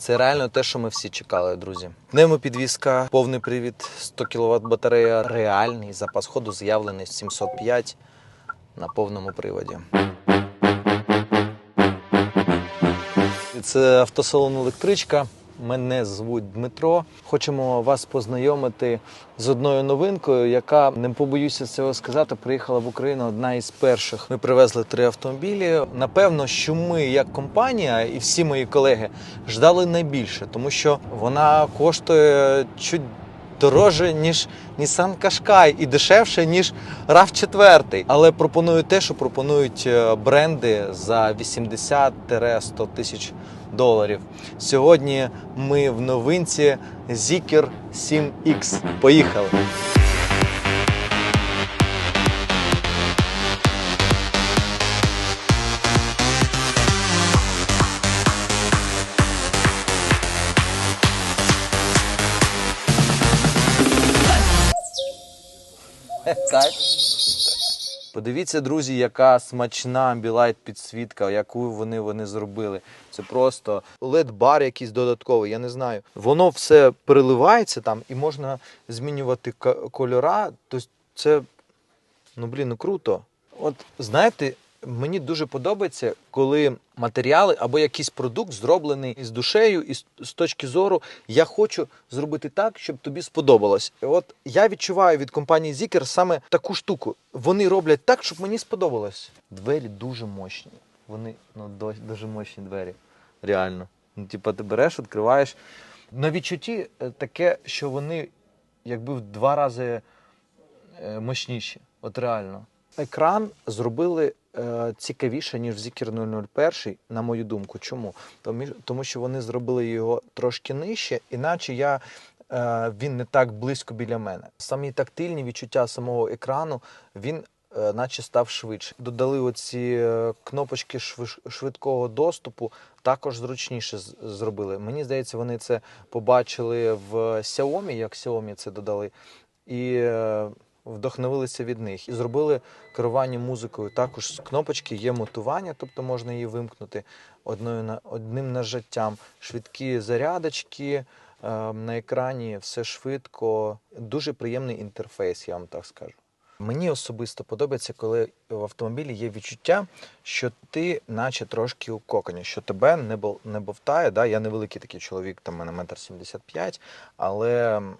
Це реально те, що ми всі чекали, друзі. Пневмопідвізка, повний привід, 100 кВт батарея, реальний запас ходу заявлений 705 на повному приводі. Це автосалон електричка. Мене звуть Дмитро. Хочемо вас познайомити з одною новинкою, яка не побоюся цього сказати. Приїхала в Україну одна із перших. Ми привезли три автомобілі. Напевно, що ми, як компанія, і всі мої колеги ждали найбільше, тому що вона коштує чуть дороже, ніж Nissan Qashqai і дешевше, ніж rav 4 Але пропоную те, що пропонують е, бренди за 80-100 тисяч доларів. Сьогодні ми в новинці Zikr 7X. Поїхали! Кайф. Подивіться, друзі, яка смачна білайт підсвітка, яку вони, вони зробили. Це просто led бар якийсь додатковий, я не знаю. Воно все переливається там і можна змінювати кольора. Тобто це, ну блін, ну круто. От знаєте, мені дуже подобається, коли матеріали або якийсь продукт зроблений із душею, і з- з точки зору я хочу зробити так, щоб тобі сподобалось. І От я відчуваю від компанії Zikr саме таку штуку. Вони роблять так, щоб мені сподобалось. Двері дуже мощні. Вони ну дуже мощні двері. Реально. Ну, типа, ти береш, відкриваєш. На відчутті е, таке, що вони якби в два рази е, мощніші. От реально. Екран зробили е, цікавіше, ніж Zikr 001, на мою думку. Чому? Тому, тому що вони зробили його трошки нижче, іначе я, е, він не так близько біля мене. Самі тактильні відчуття самого екрану, він е, наче став швидше. Додали оці е, кнопочки швидкого доступу, також зручніше зробили. Мені здається, вони це побачили в Xiaomi, як Xiaomi це додали. І е, вдохновилися від них і зробили керування музикою. Також з кнопочки є мотування, тобто можна її вимкнути одною на одним нажаттям. Швидкі зарядочки е, на екрані, все швидко. Дуже приємний інтерфейс, я вам так скажу. Мені особисто подобається, коли в автомобілі є відчуття, що ти, наче трошки у коконі, що тебе не бов- не бовтає. Да? Я невеликий такий чоловік, там мене метр сімдесят п'ять, але м,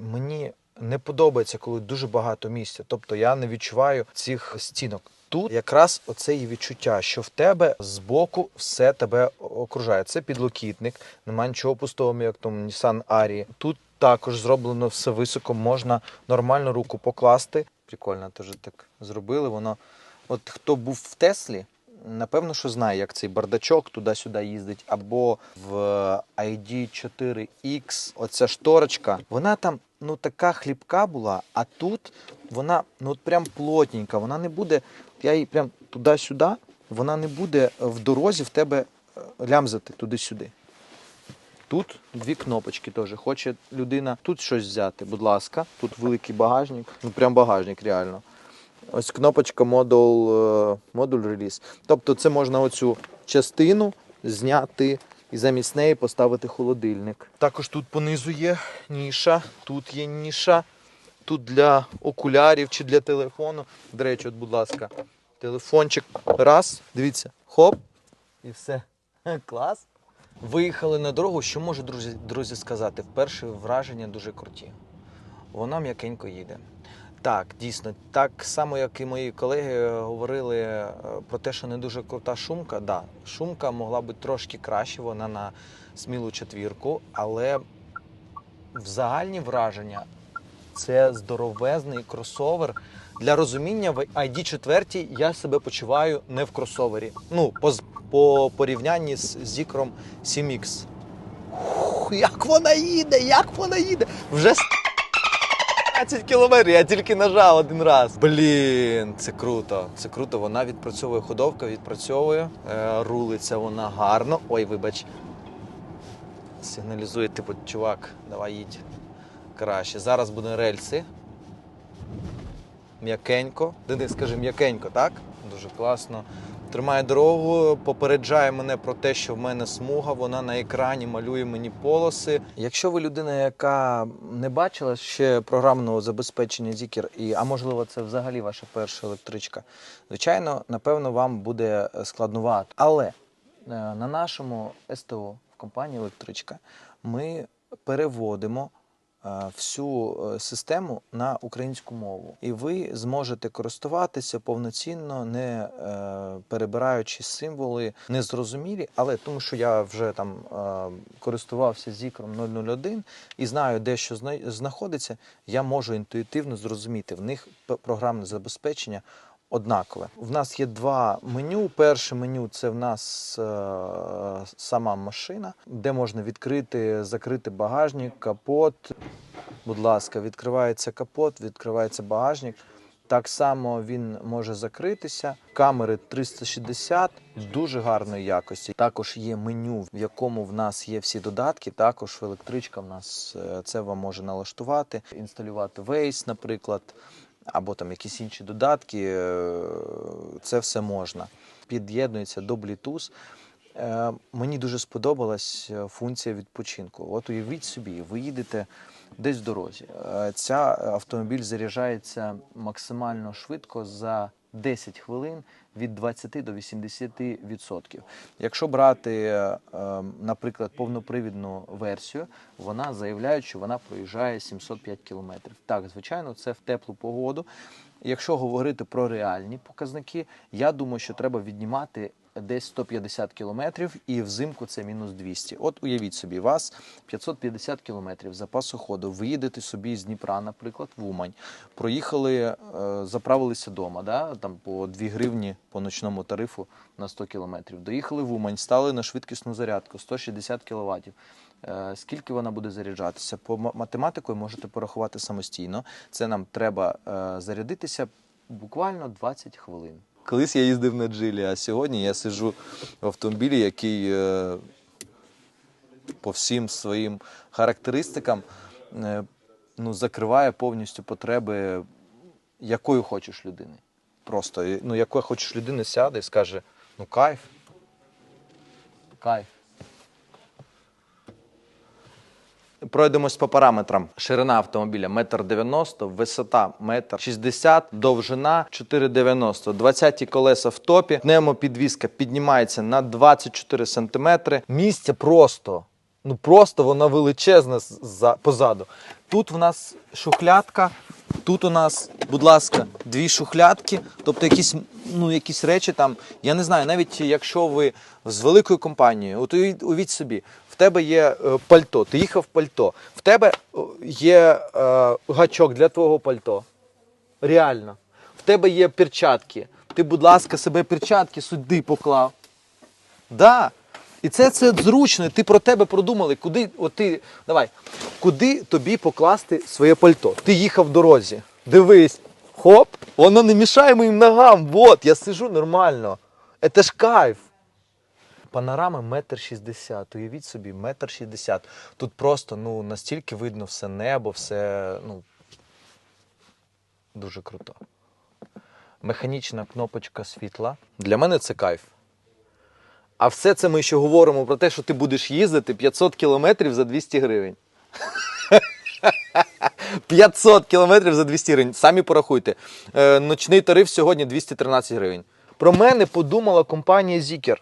мені не подобається, коли дуже багато місця. Тобто я не відчуваю цих стінок. Тут якраз оце і відчуття, що в тебе збоку все тебе окружає. Це підлокітник, немає нічого пустого, як там Nissan Арії. Тут також зроблено все високо, можна нормально руку покласти. Прикольно, теж так зробили. Воно, от хто був в Теслі, напевно, що знає, як цей бардачок туди-сюди їздить, або в ID4X, оця шторочка, вона там ну така хлібка була, а тут вона ну от прям плотненька, вона не буде, я її прям туди-сюди, вона не буде в дорозі в тебе е, лямзати туди-сюди. Тут дві кнопочки теж. Хоче людина тут щось взяти, будь ласка. Тут великий багажник. Ну прям багажник, реально. Ось кнопочка модуль, е, модуль реліз. Тобто це можна оцю частину зняти і замість неї поставити холодильник. Також тут понизу є ніша, тут є ніша. Тут для окулярів чи для телефону. До речі, от, будь ласка, телефончик. Раз, дивіться, хоп, і все. Клас. Виїхали на дорогу. Що можу, друзі, друзі, сказати? Вперше враження дуже круті. Вона м'якенько їде. Так, дійсно, так само, як і мої колеги е, говорили е, про те, що не дуже крута шумка. Да, шумка могла бути трошки краще, вона на смілу четвірку, але в загальні враження це здоровезний кросовер. Для розуміння в ID4 я себе почуваю не в кросовері. Ну, по, по порівнянні з Zikrom 7X. Ух, як вона їде, як вона їде! Вже 15 кілометрів, я тільки нажав один раз. Блін, це круто. Це круто. Вона відпрацьовує ходовка, відпрацьовує. Е, рулиться вона гарно. Ой, вибач. Сигналізує, типу, чувак, давай їдь краще. Зараз буде рельси. М'якенько. Денис, скажи, м'якенько, так? Дуже класно. Тримає дорогу, попереджає мене про те, що в мене смуга, вона на екрані малює мені полоси. Якщо ви людина, яка не бачила ще програмного забезпечення Zikr, і а можливо, це взагалі ваша перша електричка, звичайно, напевно, вам буде е, складнувато. Але е, на нашому СТО в компанії Електричка ми переводимо всю е, систему на українську мову, і ви зможете користуватися повноцінно, не е, перебираючи символи незрозумілі, але тому, що я вже там е, користувався зікром 001 і знаю, де що знаходиться, я можу інтуїтивно зрозуміти. В них програмне забезпечення однакове. В нас є два меню. Перше меню це в нас е, сама машина, де можна відкрити, закрити багажник, капот. Будь ласка, відкривається капот, відкривається багажник. Так само він може закритися. Камери 360 дуже гарної якості. Також є меню, в якому в нас є всі додатки. Також електричка в нас е, це вам може налаштувати, інсталювати Waze, наприклад, або там якісь інші додатки. е, Це все можна. Під'єднується до Bluetooth. Е, Мені дуже сподобалась е, функція відпочинку. От уявіть собі, ви їдете десь в дорозі. Ця автомобіль заряджається максимально швидко за 10 хвилин від 20 до 80%. Якщо брати, е, е, наприклад, повнопривідну версію, вона заявляє, що вона проїжджає 705 кілометрів. Так, звичайно, це в теплу погоду. Якщо говорити про реальні показники, я думаю, що треба віднімати десь 150 кілометрів, і взимку це мінус 200. От уявіть собі, вас 550 кілометрів запасу ходу. Ви їдете собі з Дніпра, наприклад, в Умань. Проїхали, е, заправилися вдома, да? там по 2 гривні по ночному тарифу на 100 кілометрів. Доїхали в Умань, стали на швидкісну зарядку 160 кВт. Е, Скільки вона буде заряджатися? По математикою можете порахувати самостійно. Це нам треба е, зарядитися буквально 20 хвилин. Колись я їздив на джилі, а сьогодні я сижу в автомобілі, який е, по всім своїм характеристикам е, ну, закриває повністю потреби якою хочеш людини. Просто ну, якою хочеш людини сяде і скаже: ну кайф. Кайф. Пройдемось по параметрам. Ширина автомобіля 1,90 м, висота 1,60 м, довжина 4,90 20 колеса в топі. Пневмопідвізка піднімається на 24 см. Місце просто, ну просто вона величезна за, позаду. Тут в нас шухлядка, тут у нас, будь ласка, дві шухлядки, тобто якісь, ну, якісь речі там. Я не знаю, навіть якщо ви з великою компанією, от уявіть собі, в тебе є е, пальто, ти їхав в пальто, в тебе є е, гачок для твого пальто. Реально. В тебе є перчатки. Ти, будь ласка, себе перчатки сюди поклав. Да. І це, це зручно. Ти про тебе продумали, куди, от ти, давай, куди тобі покласти своє пальто. Ти їхав в дорозі. Дивись, хоп, воно не мішає моїм ногам. Вот, я сижу нормально. Це ж кайф. Панорами метр шістдесят. Уявіть собі, метр шістдесят. Тут просто ну, настільки видно все небо, все ну, дуже круто. Механічна кнопочка світла. Для мене це кайф. А все це ми ще говоримо про те, що ти будеш їздити 500 кілометрів за 200 гривень. 500 кілометрів за 200 гривень. Самі порахуйте. Е, ночний тариф сьогодні 213 гривень. Про мене подумала компанія Zikr.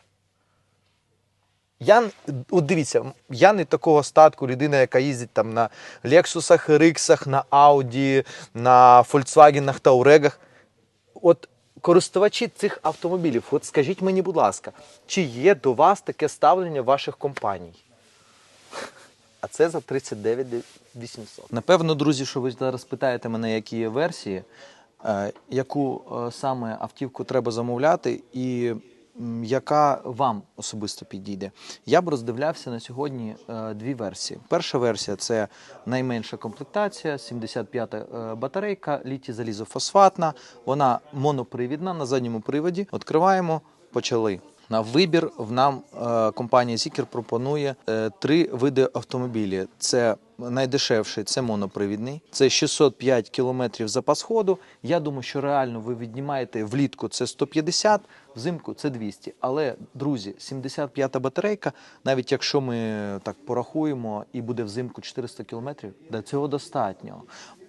Я, от дивіться, я не такого статку людина, яка їздить там на Lexus, RX, на Audi, на Volkswagen, Таурегах. От користувачі цих автомобілів, от скажіть мені, будь ласка, чи є до вас таке ставлення ваших компаній? А це за 39 800. Напевно, друзі, що ви зараз питаєте мене, які є версії, е, яку е, саме автівку треба замовляти, і яка вам особисто підійде. Я б роздивлявся на сьогодні е, дві версії. Перша версія це найменша комплектація, 75-та е, батарейка, літій залізофосфатна. Вона монопривідна на задньому приводі. Відкриваємо, почали. На вибір в нам е, компанія Zikr пропонує три види автомобілів: це найдешевший це монопривідний. Це 605 кілометрів запас ходу. Я думаю, що реально ви віднімаєте влітку це 150, взимку це 200. Але, друзі, 75-та батарейка, навіть якщо ми так порахуємо і буде взимку 400 кілометрів, до цього достатньо.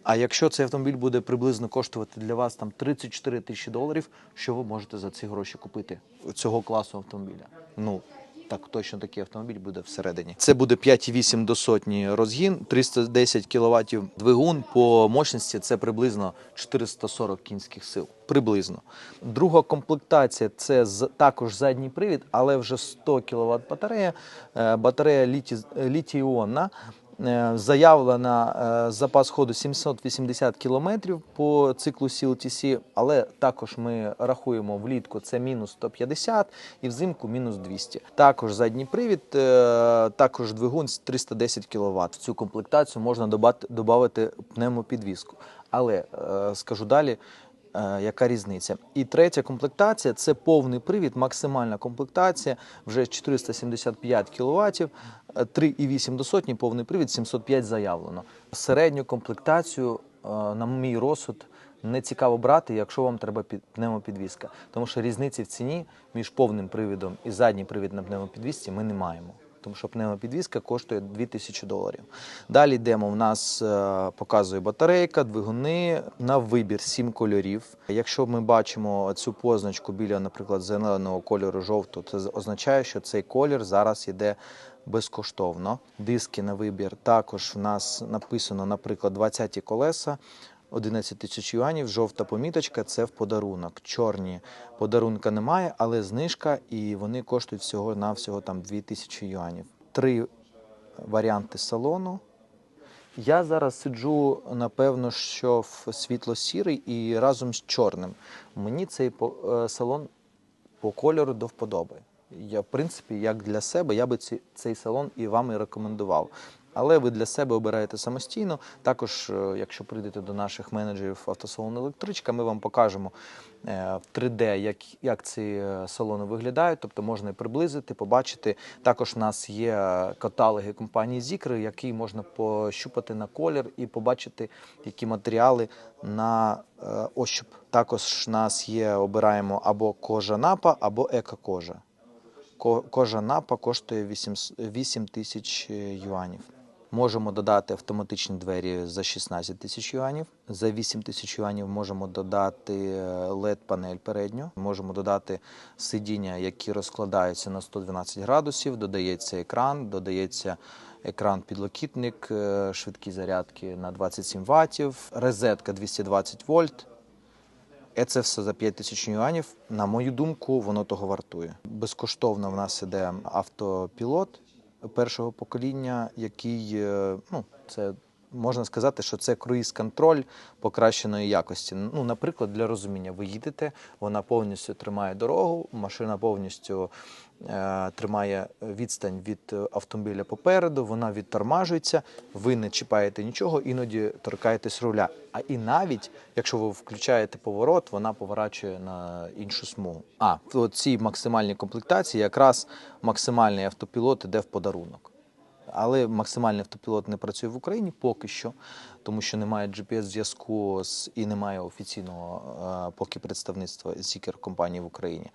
А якщо цей автомобіль буде приблизно коштувати для вас там 34 тисячі доларів, що ви можете за ці гроші купити цього класу автомобіля? Ну так точно такий автомобіль буде всередині. Це буде 5,8 до сотні розгін, 310 кВт двигун. По мощності це приблизно 440 кінських сил. Приблизно. Друга комплектація це також задній привід, але вже 100 кВт батарея. Е, Батарея літі, літій-іонна. Е, Заявлена е, запас ходу 780 км по циклу CLTC, але також ми рахуємо влітку це мінус 150 і взимку мінус 200. Також задній привід, е, також двигун з 310 кВт. В цю комплектацію можна додати пневмопідвіску. Але скажу далі. Е, Яка різниця? І третя комплектація це повний привід, максимальна комплектація, вже 475 кВт, 3,8 до сотні, повний привід, 705 заявлено. Середню комплектацію, е, на мій розсуд, не цікаво брати, якщо вам треба під- пневмопідвізка. Тому що різниці в ціні між повним привідом і задній привід на пневмопідвізці ми не маємо. Тому що пневмопідвізка коштує 2000 доларів. Далі йдемо. У нас е, показує батарейка, двигуни на вибір 7 кольорів. Якщо ми бачимо цю позначку біля, наприклад, зеленого кольору жовтого, це означає, що цей колір зараз йде безкоштовно. Диски на вибір також в нас написано, наприклад, 20-ті колеса. 11 тисяч юанів, жовта поміточка це в подарунок. Чорні подарунка немає, але знижка, і вони коштують всього на всього там 2 тисячі юанів. Три варіанти салону. Я зараз сиджу, напевно, що в світло-сірий і разом з чорним. Мені цей е, салон по кольору до вподоби. Я, в принципі, як для себе, я би цей салон і вам і рекомендував. Але ви для себе обираєте самостійно. Також, е, якщо прийдете до наших менеджерів автосалону електричка, ми вам покажемо е, в 3D, як, як ці е, салони виглядають. Тобто можна приблизити, побачити. Також у нас є каталоги компанії Зікри, які можна пощупати на колір і побачити, які матеріали на ощуп. Також у нас є, обираємо або кожа напа, або еко-кожа. Ко- Кожа напа коштує 8, 8 тисяч юанів. Можемо додати автоматичні двері за 16 тисяч юанів. За 8 тисяч юанів можемо додати LED-панель передню. Можемо додати сидіння, які розкладаються на 112 градусів. Додається екран, додається екран підлокітник, е, швидкі зарядки на 27 ваттів, розетка 220 вольт. І це все за 5 тисяч юанів. На мою думку, воно того вартує. Безкоштовно в нас іде автопілот першого покоління, який е, ну, це можна сказати, що це круїз-контроль покращеної якості. Ну, наприклад, для розуміння, ви їдете, вона повністю тримає дорогу, машина повністю е, тримає відстань від автомобіля попереду, вона відтормажується, ви не чіпаєте нічого, іноді торкаєтесь руля. А і навіть якщо ви включаєте поворот, вона поворачує на іншу смугу. А в цій максимальній комплектації якраз максимальний автопілот іде в подарунок. Але максимальний автопілот не працює в Україні поки що, тому що немає GPS-зв'язку з- і немає офіційного е, поки представництва Zikr компанії в Україні.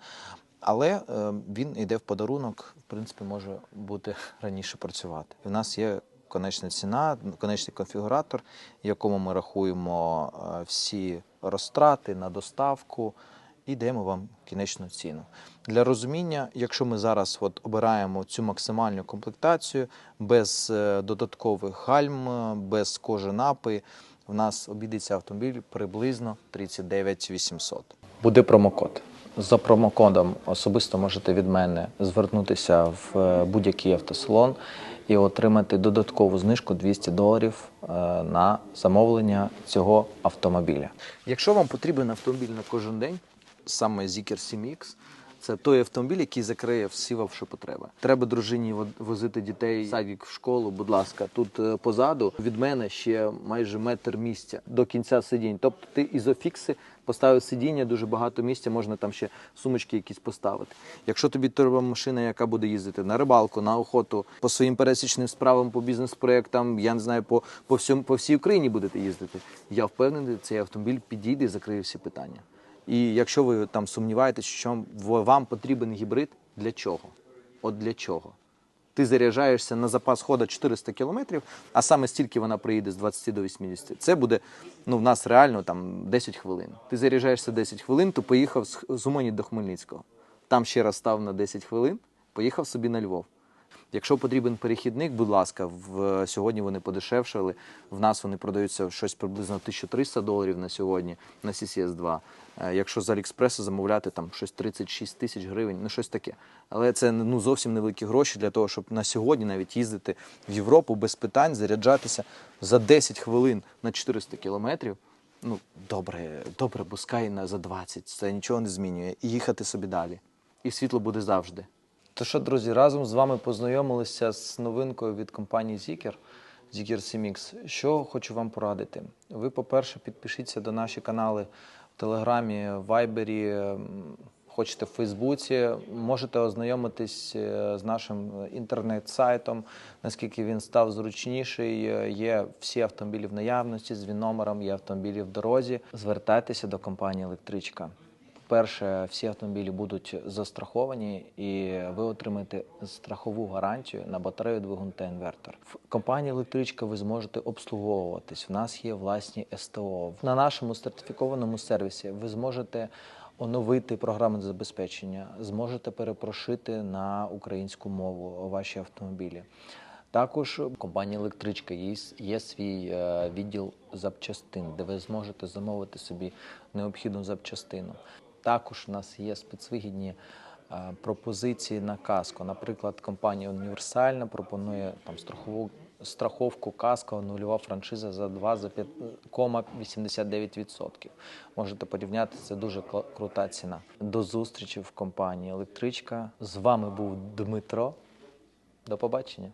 Але е, він йде в подарунок, в принципі, може бути раніше працювати. У нас є конечна ціна, конечний конфігуратор, якому ми рахуємо е, всі розтрати на доставку і даємо вам кінечну ціну. Для розуміння, якщо ми зараз от обираємо цю максимальну комплектацію без е, додаткових гальм, без кожи напи, в нас обійдеться автомобіль приблизно 39 800. Буде промокод. За промокодом особисто можете від мене звернутися в е, будь-який автосалон і отримати додаткову знижку 200 доларів е, на замовлення цього автомобіля. Якщо вам потрібен автомобіль на кожен день, саме Zikr 7X, Це той автомобіль, який закриє всі ваші потреби. Треба дружині во- возити дітей в садик в школу. Будь ласка, тут е, позаду від мене ще майже метр місця до кінця сидінь. Тобто ти ізофікси поставив сидіння, дуже багато місця, можна там ще сумочки якісь поставити. Якщо тобі треба машина, яка буде їздити на рибалку, на охоту, по своїм пересічним справам, по бізнес-проектам, я не знаю, по, по, всьому, по всій Україні будете їздити. Я впевнений, цей автомобіль підійде і закриє всі питання. І якщо ви там сумніваєтесь, що вам потрібен гібрид, для чого? От для чого? Ти заряджаєшся на запас хода 400 кілометрів, а саме стільки вона приїде з 20 до 80. Це буде ну, в нас реально там 10 хвилин. Ти заряджаєшся 10 хвилин, то поїхав з, Умані до Хмельницького. Там ще раз став на 10 хвилин, поїхав собі на Львов. Якщо потрібен перехідник, будь ласка, в сьогодні вони подешевшали. В нас вони продаються щось приблизно 1300 доларів на сьогодні на CCS 2. Е, Якщо з Аліекспресу замовляти там щось 36 тисяч гривень, ну щось таке. Але це ну зовсім невеликі гроші для того, щоб на сьогодні навіть їздити в Європу без питань, заряджатися за 10 хвилин на 400 кілометрів. Ну добре, добре, пускай на за 20, це нічого не змінює. І їхати собі далі. І світло буде завжди. То що, друзі, разом з вами познайомилися з новинкою від компанії Zikr, Zikr CMX. Що хочу вам порадити? Ви, по-перше, підпишіться до наші канали в Телеграмі, Вайбері, хочете в Фейсбуці. Можете ознайомитись е, з нашим інтернет-сайтом, наскільки він став зручніший. Е, Є всі автомобілі в наявності з ВІН-номером, є автомобілі в дорозі. Звертайтеся до компанії Електричка. Перше, всі автомобілі будуть застраховані, і ви отримаєте страхову гарантію на батарею двигун та інвертор. В компанії електричка ви зможете обслуговуватись. У нас є власні СТО. На нашому сертифікованому сервісі ви зможете оновити програмне забезпечення, зможете перепрошити на українську мову ваші автомобілі. Також в компанії Електричка є, є свій е, відділ запчастин, де ви зможете замовити собі необхідну запчастину. Також у нас є спецвигідні е, пропозиції на каско. Наприклад, компанія Універсальна пропонує там страхову страховку каско, нульова франшиза за 2 за 5,89%. Можете порівняти, це дуже крута ціна. До зустрічі в компанії Електричка. З вами був Дмитро. До побачення.